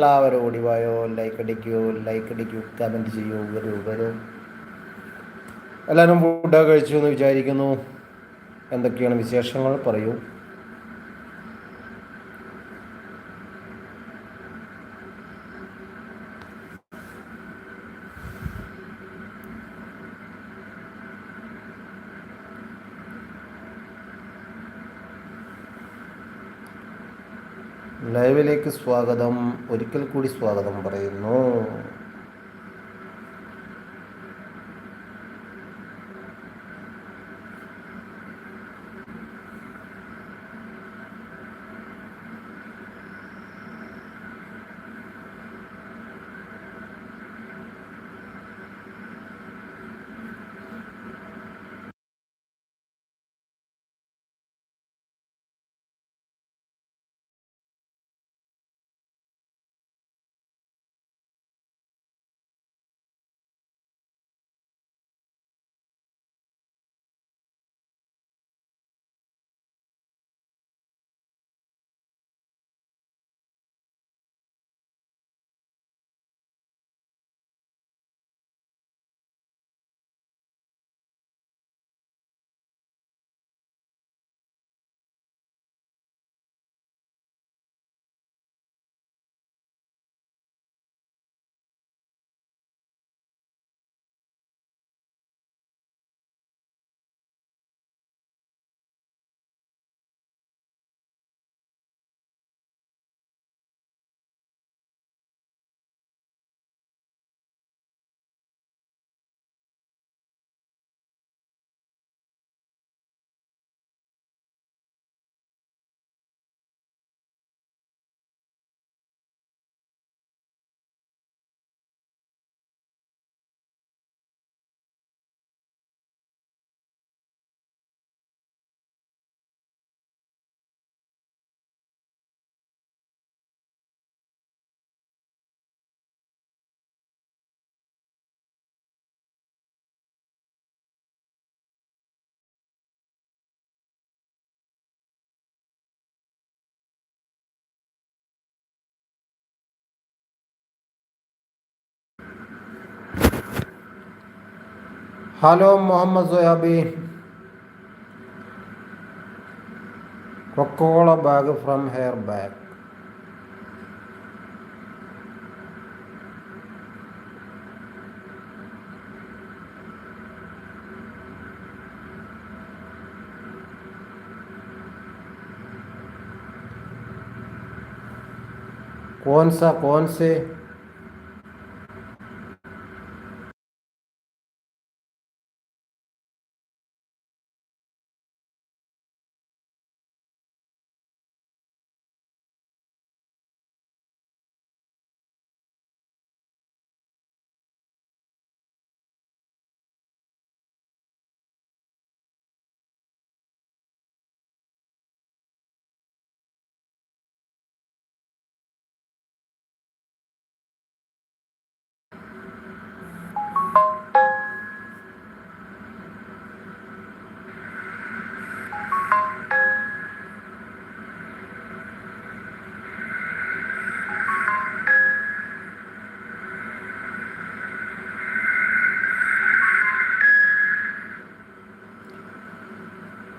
എല്ലാവരും ഓടിവായോ ലൈക്ക് അടിക്കൂ ലൈക്ക് അടിക്കൂ കമന്റ് ചെയ്യൂ വരൂ വരൂ. എല്ലാവരും ഫുഡൊക്കെ കഴിച്ചു എന്ന് വിചാരിക്കുന്നു. എന്തൊക്കെയാണ് വിശേഷങ്ങൾ? പറയൂ. ലൈവിലേക്ക് സ്വാഗതം. ഒരിക്കൽ കൂടി സ്വാഗതം പറയുന്നു. ہلو محمد زویابی کوکولا باگ فرام ہیئر بیگ کون سا کون سے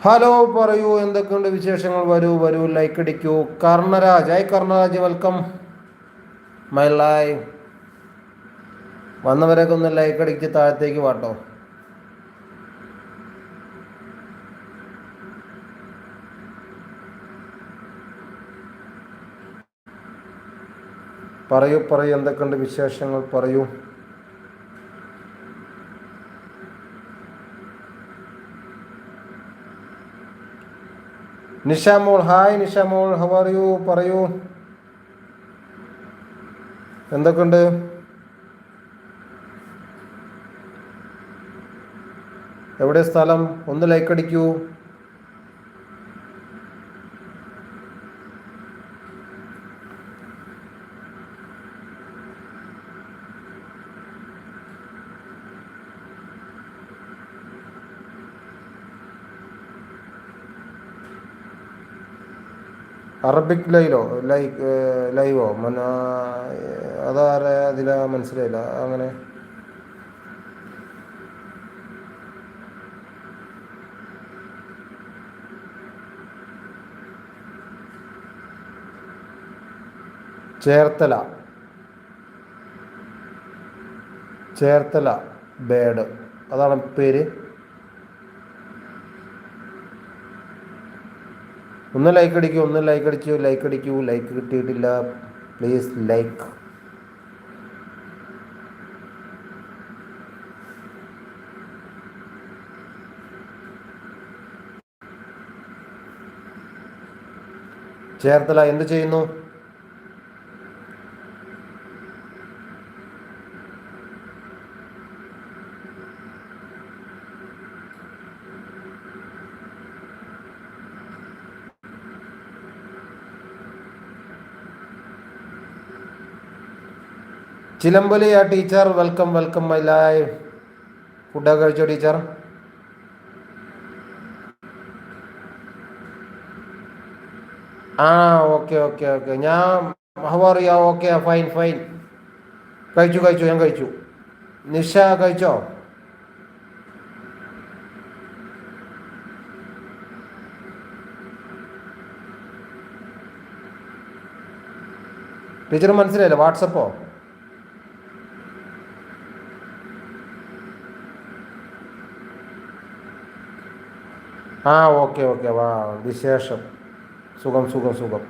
ഹലോ പറയൂ എന്തൊക്കെയുണ്ട് വിശേഷങ്ങൾ? വരൂ വരൂ like അടിക്കൂ. Karnaraj. Hi Karnaraj welcome my live വന്നവരൊക്കെ ഒന്ന് ലൈക്ക് അടിച്ച് താഴത്തേക്ക് വാട്ടോ. പറയൂ പറയൂ എന്തൊക്കെയുണ്ട് വിശേഷങ്ങൾ? പറയൂ. Nishamol hi Nishamol how are you പറയൂ. എന്തൊക്കെയുണ്ട്? എവിടെ സ്ഥലം? ഒന്ന് ലൈക്ക് അടിക്കൂ. അറബിക് ലൈലോ ലൈക്ക് ലൈവോ? മന അതാരെ അതില മനസ്സിലായില്ല അങ്ങനെ. ചേർത്തല. ചേർത്തല ബേഡ്. അതാണ് പേര്. ഒന്ന് ലൈക്ക് അടിക്കൂ ഒന്ന് ലൈക്ക് അടിക്കൂ ലൈക്ക് അടിക്കൂ ലൈക്ക് കിട്ടിയിട്ടില്ല. പ്ലീസ് ലൈക്ക് ചേർത്തല എന്ത് ചെയ്യുന്നു? ചിലമ്പലി ആ teacher welcome welcome my live ഫുഡൊക്കെ കഴിച്ചോ ടീച്ചർ? ആ ഓക്കെ ഓക്കെ ഓക്കെ. ഞാൻ how are you okay fine fine കഴിച്ചു കഴിച്ചു ഞാൻ കഴിച്ചു. നിഷ കഴിച്ചോ? ടീച്ചർ മനസ്സിലായില്ല? വാട്സപ്പോ? ആ ഓക്കെ ഓക്കെ. വാ വിശേഷം. സുഖം സുഖം സുഖം.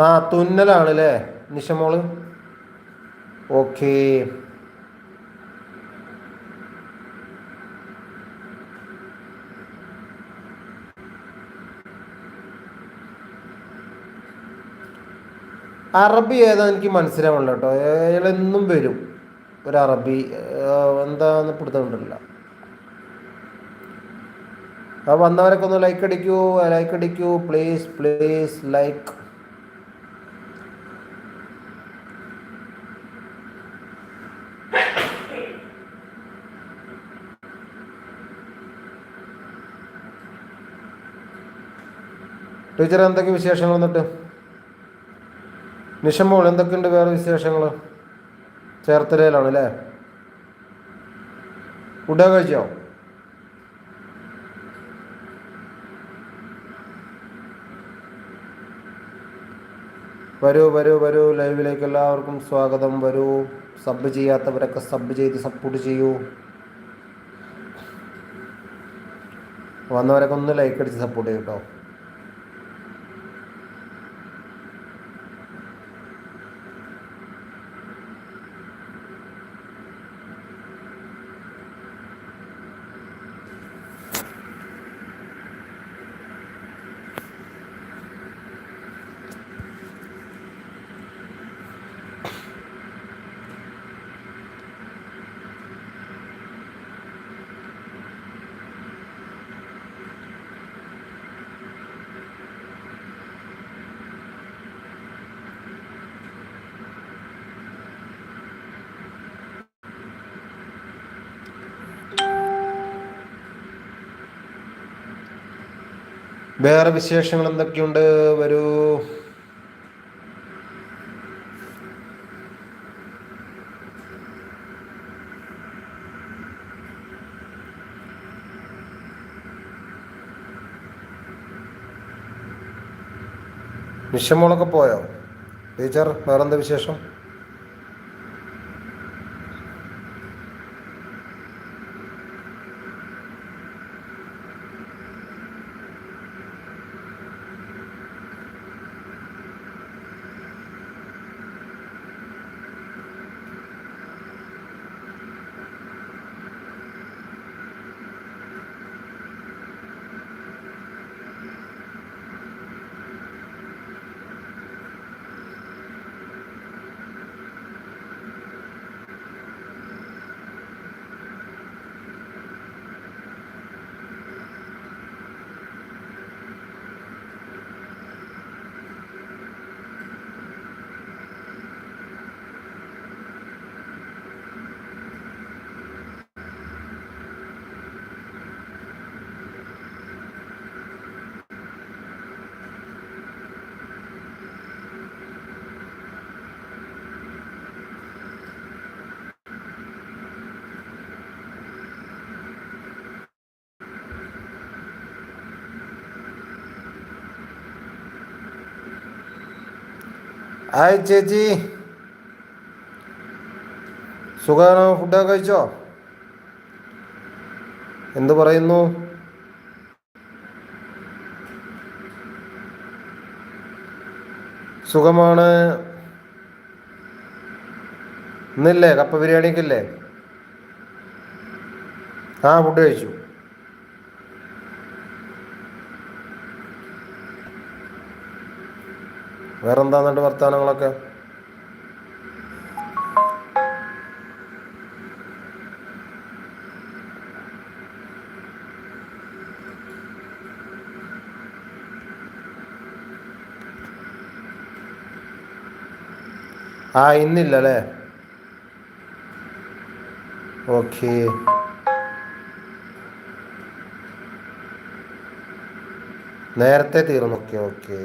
ആ തുന്നലാണ് അല്ലേ നിഷമോൾ ഓക്കേ. അറബി ഏതാ എനിക്ക് മനസ്സിലാവണല്ലോ കേട്ടോ. അയാളെന്നും വരും. ഒരു അറബി എന്താന്ന് പിടുത്തമുണ്ടല്ല. ആ വന്നവരൊക്കെ ഒന്ന് ലൈക്ക് അടിക്കൂ ലൈക്ക് അടിക്കൂ. പ്ലീസ് പ്ലീസ് ലൈക്ക് ടീച്ചർ എന്തൊക്കെ വിശേഷങ്ങൾ വന്നിട്ട് നിഷമോൾ എന്തൊക്കെയുണ്ട് വേറെ വിശേഷങ്ങൾ ചേർത്തലയിലാണ് അല്ലേ? ഫുഡ് കഴിച്ചോ? വരൂ വരൂ വരൂ. ലൈവിലേക്ക് എല്ലാവർക്കും സ്വാഗതം. വരൂ. സബ് ചെയ്യാത്തവരൊക്കെ സബ് ചെയ്ത് സപ്പോർട്ട് ചെയ്യൂ. വന്നവരൊക്കെ ഒന്ന് ലൈക്ക് അടിച്ച് സപ്പോർട്ട് ചെയ്യും കേട്ടോ വേറെ വിശേഷങ്ങൾ എന്തൊക്കെയുണ്ട്? വരൂ. വിഷമോളൊക്കെ പോയോ? ടീച്ചർ വേറെന്താ വിശേഷം? ഹായ് ചേച്ചി. സുഖമാണോ ഫുഡൊക്കെ കഴിച്ചോ? എന്ത് പറയുന്നു? സുഖമാണ്. ഇന്നില്ലേ? കപ്പ ബിരിയാണിക്കില്ലേ? ആ ഫുഡ് കഴിച്ചു. വേറെന്താന്നുണ്ട് വർത്തമാനങ്ങളൊക്കെ ആ ഇന്നില്ല അല്ലേ ഓക്കെ. നേരത്തെ തീർന്നു. Okay okay.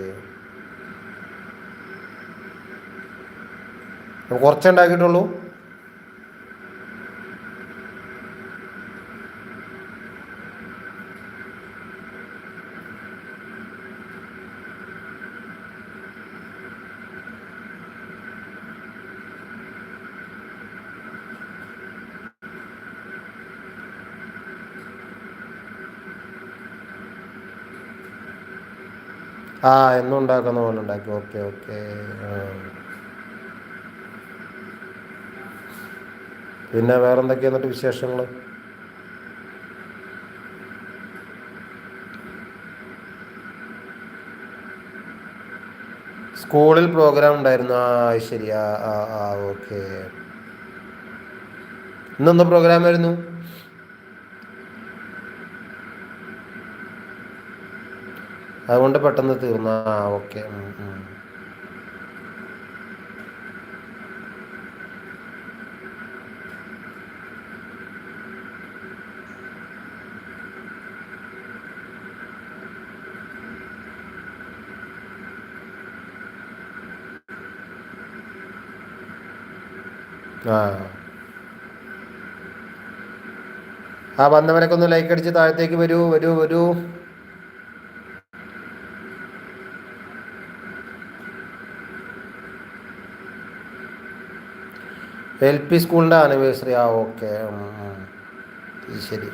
കുറച്ചേ ഉണ്ടാക്കിയിട്ടുള്ളൂ ആ എന്നും ഉണ്ടാക്കുന്ന പോലെ ഉണ്ടാക്കി. Okay okay. പിന്നെ വേറെ എന്തൊക്കെയാ എന്നിട്ട് വിശേഷങ്ങൾ സ്കൂളിൽ പ്രോഗ്രാം ഉണ്ടായിരുന്നു. ആ ശരി. ആ ആ ആ ഓക്കെ. ഇന്നെന്താ പ്രോഗ്രാം ആയിരുന്നു? അതുകൊണ്ട് പെട്ടെന്ന് തീർന്നു. ആ ഓക്കെ. ആ. വന്നവനൊക്കെ ഒന്ന് ലൈക്ക് അടിച്ച് താഴത്തേക്ക് വരൂ വരൂ വരൂ. എൽ പി സ്കൂളിന്റെ ആനിവേഴ്സറി ആ ഓക്കെ ശരി.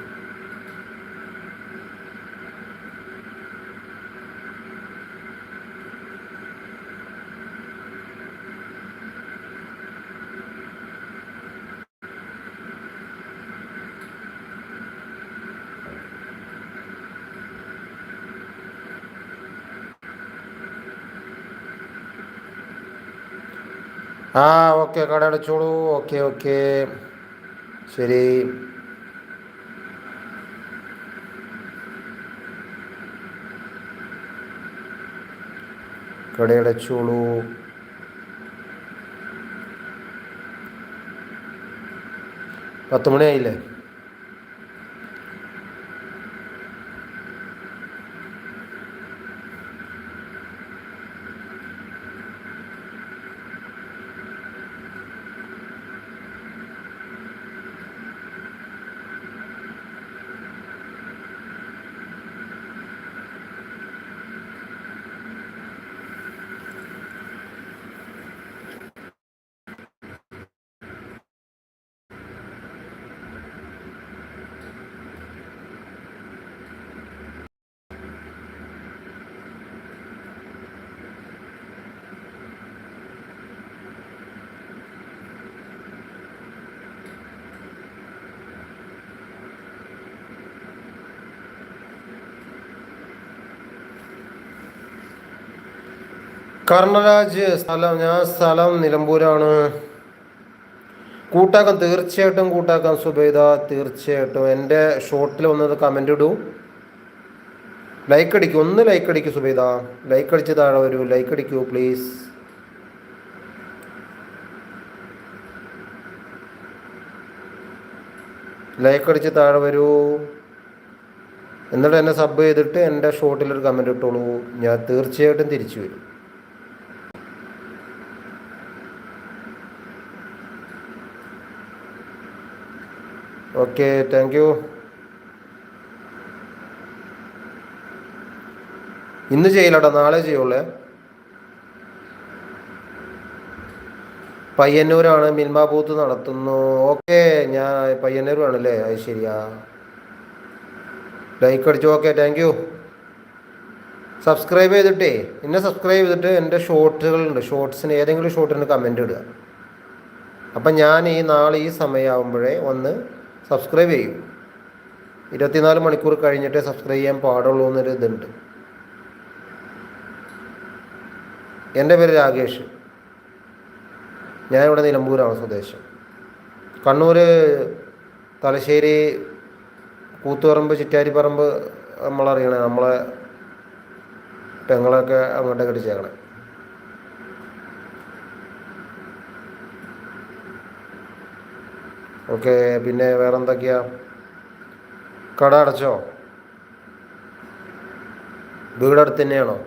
ആ ഓക്കെ കട അടച്ചോളൂ. Okay okay. ശരി. കടയടച്ചോളൂ പത്ത് മണിയായില്ലേ? കർണരാജ് സ്ഥലം ഞാൻ സ്ഥലം നിലമ്പൂരാണ്. കൂട്ടാക്കാം തീർച്ചയായിട്ടും കൂട്ടാക്കാം സുബൈദ തീർച്ചയായിട്ടും. എന്റെ ഷോട്ടിൽ വന്നത് കമന്റ് ഇടൂ. ലൈക്ക് അടിക്കൂ ഒന്ന് ലൈക്ക് അടിക്കൂ സുബൈദ. ലൈക്ക് അടിച്ച് താഴെ വരൂ. ലൈക്ക് അടിക്കൂ പ്ലീസ് ലൈക്ക് അടിച്ച് താഴെ വരൂ. എന്നിട്ട് എന്നെ സബ് ചെയ്തിട്ട് എന്റെ ഷോട്ടിലൊരു കമന്റ് ഇട്ടോളൂ. ഞാൻ തീർച്ചയായിട്ടും തിരിച്ചു വരും. ഓക്കെ താങ്ക് യു ഇന്ന് ചെയ്യില്ലട്ടോ നാളെ ചെയ്യുള്ളേ. പയ്യന്നൂരാണ് മിൽമ ബൂത്ത് നടത്തുന്നു. ഓക്കെ ഞാൻ പയ്യന്നൂരാണല്ലേ? അത് ശരിയാ. ലൈക്ക് അടിച്ചു. ഓക്കെ താങ്ക് യു സബ്സ്ക്രൈബ് ചെയ്തിട്ടേ എന്നെ സബ്സ്ക്രൈബ് ചെയ്തിട്ട് എന്റെ ഷോർട്ടുകളുണ്ട് ഷോർട്സിന് ഏതെങ്കിലും ഷോർട്ടിന് കമന്റ് ഇടുക. അപ്പം ഞാൻ ഈ നാളെ ഈ സമയമാകുമ്പോഴേ ഒന്ന് സബ്സ്ക്രൈബ് ചെയ്യും. ഇരുപത്തിനാല് മണിക്കൂർ കഴിഞ്ഞിട്ടേ സബ്സ്ക്രൈബ് ചെയ്യാൻ പാടുള്ളൂ എന്നൊരു ഇതുണ്ട്. എന്റെ പേര് രാകേഷ്. ഞാനിവിടെ നിലമ്പൂരാണ് സ്വദേശം. കണ്ണൂർ തലശ്ശേരി കൂത്തുപറമ്പ് ചിറ്റാരിപ്പറമ്പ് നമ്മളറിയണേ നമ്മളെ പെങ്ങളൊക്കെ അങ്ങോട്ടേക്കിട്ട് അടിച്ചേക്കണേ ഓക്കെ പിന്നെ വേറെ എന്തൊക്കെയാ കട അടച്ചോ? വീടടുത്ത് തന്നെയാണോ?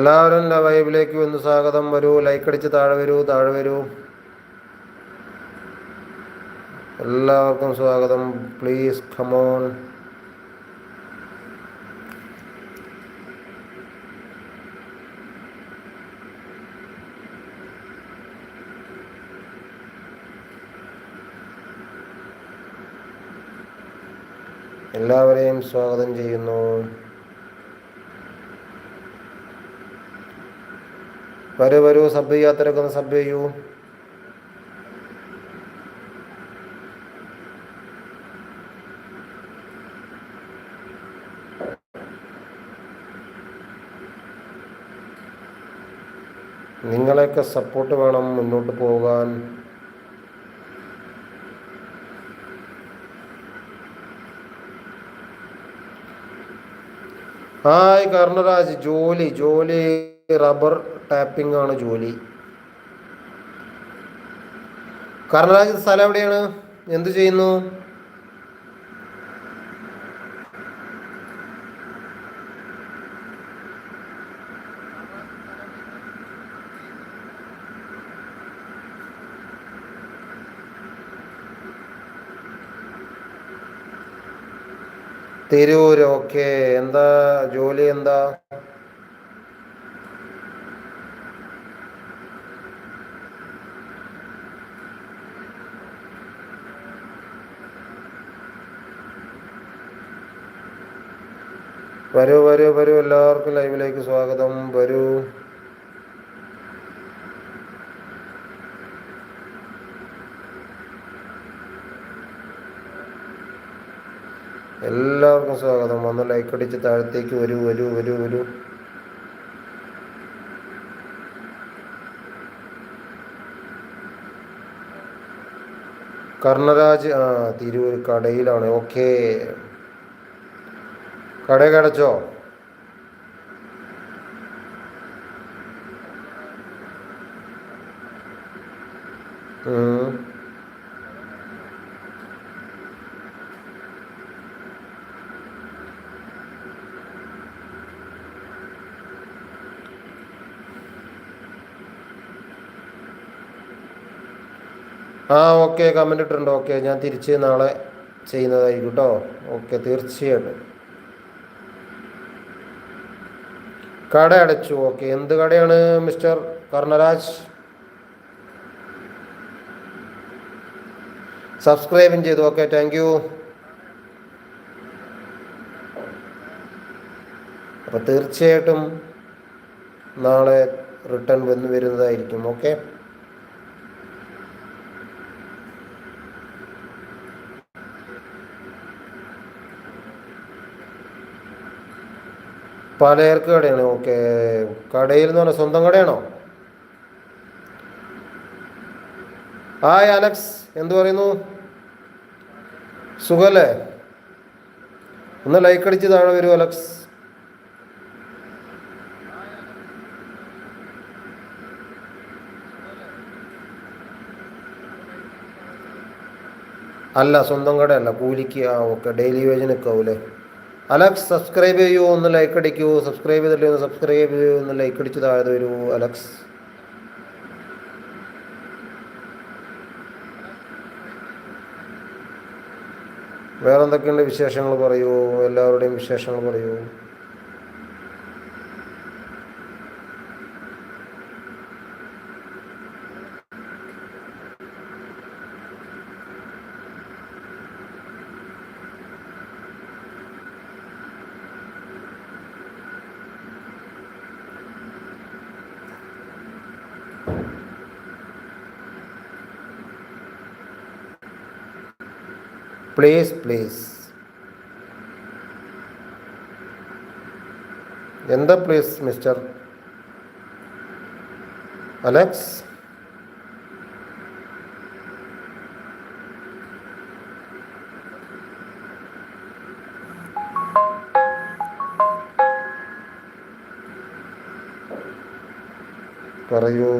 എല്ലാവരും ലൈവിലേക്ക് വന്ന് സ്വാഗതം വരൂ. ലൈക്ക് അടിച്ച് താഴെ വരൂ താഴെ വരൂ. എല്ലാവർക്കും സ്വാഗതം. പ്ലീസ് കമോൺ എല്ലാവരെയും സ്വാഗതം ചെയ്യുന്നു. വരൂ വരൂ സബ് ചെയ്യാത്തവരൊക്കെ ഒന്ന് സബ് ചെയ്യൂ നിങ്ങളെയൊക്കെ സപ്പോർട്ട് വേണം മുന്നോട്ട് പോകാൻ. ഹായ് കർണരാജ് ജോലി ജോലി റബ്ബർ. ടാപ്പിംഗ് ആണ് ജോലി. കർണാടക സ്ഥലം എവിടെയാണ്? എന്ത് ചെയ്യുന്നു? തിരൂർ ഓക്കെ. എന്താ ജോലി എന്താ? വരൂ വരൂ വരൂ. എല്ലാവർക്കും ലൈവിലേക്ക് സ്വാഗതം. വരൂ. എല്ലാവർക്കും സ്വാഗതം. ഒന്ന് ലൈക്ക് അടിച്ച് താഴത്തേക്ക് വരൂ വരൂ വരൂ വരൂ. കർണരാജ് ആ തിരൂർ കടയിലാണ്. ഓക്കെ കടയൊക്കെ അടച്ചോ. ആ ഓക്കെ കമന്റ് ഇട്ടിട്ടുണ്ട്. ഓക്കെ ഞാൻ തിരിച്ച് നാളെ ചെയ്യുന്നതായിരിക്കും കേട്ടോ ഓക്കെ തീർച്ചയായിട്ടും. കട അടച്ചു. ഓക്കെ എന്ത് കടയാണ് മിസ്റ്റർ കർണരാജ്? സബ്സ്ക്രൈബും ചെയ്തു. ഓക്കെ താങ്ക് യു അപ്പോൾ തീർച്ചയായിട്ടും നാളെ റിട്ടേൺ വന്ന് വരുന്നതായിരിക്കും. ഓക്കെ. പലചരക്ക് കടയാണ്. ഓക്കെ. കടയിൽ എന്ന് പറഞ്ഞാൽ സ്വന്തം കടയാണോ? ആയ് അലക്സ്. എന്തു പറയുന്നു? സുഖല്ലേ? ഒന്ന് ലൈക്ക് അടിച്ച് താഴെ വരൂ അലക്സ്. അല്ല സ്വന്തം കടയല്ല. കൂലിക്ക് ആ ഓക്കെ. ഡെയിലി വേജിന് നിൽക്കാവൂലേ അലക്സ് സബ്സ്ക്രൈബ് ചെയ്യൂ ഒന്ന് ലൈക്ക് അടിക്കൂ. സബ്സ്ക്രൈബ് ചെയ്തില്ലേ ഒന്ന് സബ്സ്ക്രൈബ് ചെയ്യൂ ഒന്ന് ലൈക്ക് അടിച്ച് താഴെ വരൂ. അലക്സ്. വേറെന്തൊക്കെയുണ്ട് വിശേഷങ്ങൾ പറയൂ? എല്ലാവരുടെയും വിശേഷങ്ങൾ പറയൂ. പ്ലീസ് പ്ലീസ് എന്താ പ്ലീസ് മിസ്റ്റർ അലക്സ് പറയൂ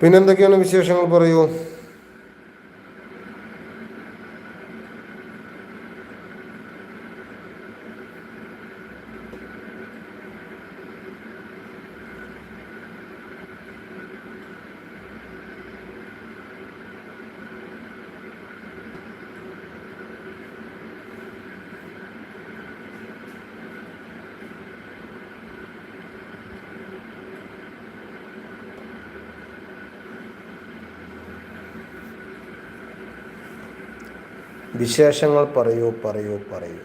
പിന്നെന്തൊക്കെയാണ് വിശേഷങ്ങൾ പറയൂ? വിശേഷങ്ങൾ പറയൂ പറയൂ പറയൂ.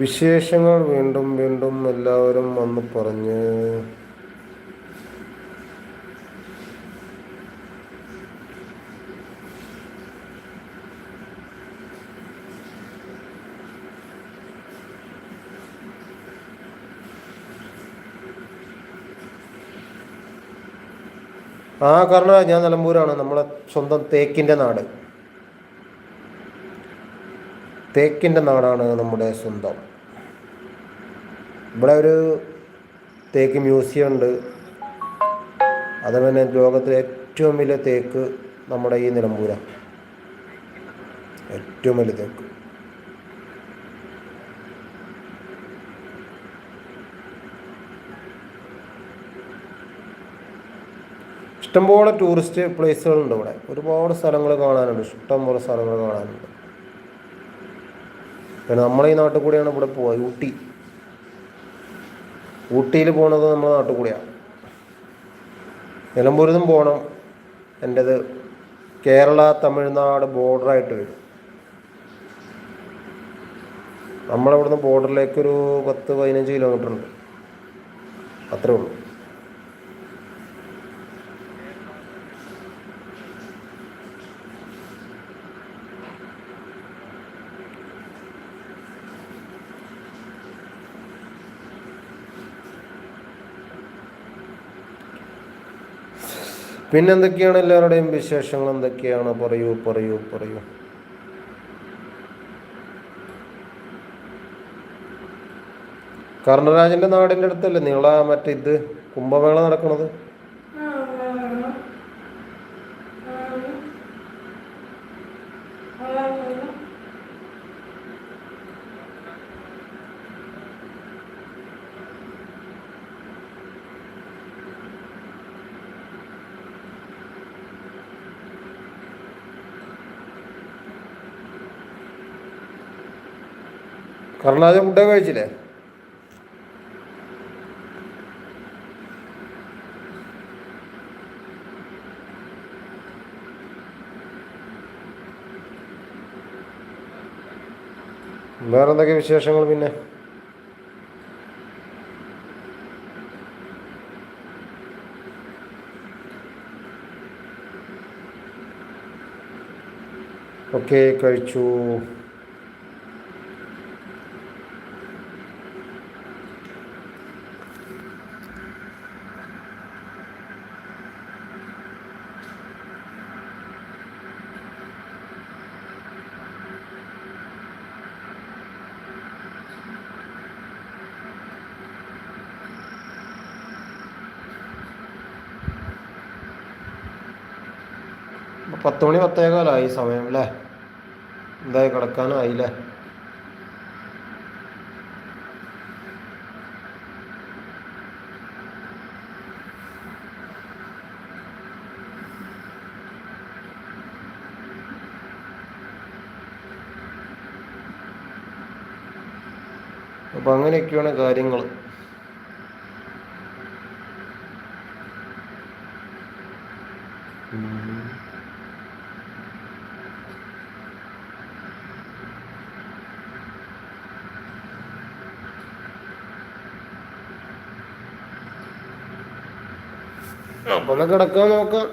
വിശേഷങ്ങൾ വീണ്ടും വീണ്ടും എല്ലാവരും വന്ന് പറഞ്ഞ്. ആ കാരണം ഞാൻ നിലമ്പൂരാണ്. നമ്മളെ സ്വന്തം തേക്കിന്റെ നാട്. തേക്കിന്റെ നാടാണ് നമ്മുടെ സ്വന്തം. ഇവിടെ ഒരു തേക്ക് മ്യൂസിയം ഉണ്ട്. അതുപോലെ ലോകത്തിലെ ഏറ്റവും വലിയ തേക്ക് നമ്മുടെ ഈ നിലമ്പൂര. ഏറ്റവും വലിയ തേക്ക്. ഇഷ്ടംപോലെ ടൂറിസ്റ്റ് പ്ലേസുകളുണ്ട് ഇവിടെ. ഒരുപാട് സ്ഥലങ്ങൾ കാണാനുണ്ട്. ഇഷ്ടംപോലെ സ്ഥലങ്ങൾ കാണാനുണ്ട്. പിന്നെ നമ്മളെ ഈ നാട്ടിൽ കൂടെയാണ് ഇവിടെ പോവുക. ഊട്ടി. ഊട്ടിയിൽ പോണത് നമ്മുടെ നാട്ടിൽ കൂടെയാണ് നിലമ്പൂരിൽ നിന്നും പോകണം എന്റെത് കേരള തമിഴ്നാട് ബോർഡറായിട്ട് വരും. നമ്മളിവിടുന്ന് ബോർഡറിലേക്കൊരു പത്ത് പതിനഞ്ച് കിലോമീറ്റർ ഉണ്ട് അത്രേ ഉള്ളൂ. പിന്നെ എന്തൊക്കെയാണ് എല്ലാവരുടെയും വിശേഷങ്ങൾ? എന്തൊക്കെയാണ്? പറയൂ പറയൂ പറയൂ. കർണരാജന്റെ നാടിന്റെ അടുത്തല്ലേ? നിങ്ങളാ മറ്റേ ഇത് കുംഭമേള നടക്കണത്? കർണാടക ഫുഡൊക്കെ കഴിച്ചില്ലേ? വേറെ എന്തൊക്കെ വിശേഷങ്ങൾ പിന്നെ? ഓക്കെ കഴിച്ചു. പത്ത് മണി പത്തേകാലായി സമയം അല്ലേ എന്തായി കിടക്കാനായില്ലേ? അപ്പം അങ്ങനെയൊക്കെയാണ് കാര്യങ്ങൾ അപ്പം ഒന്ന് കിടക്കാൻ നോക്കാം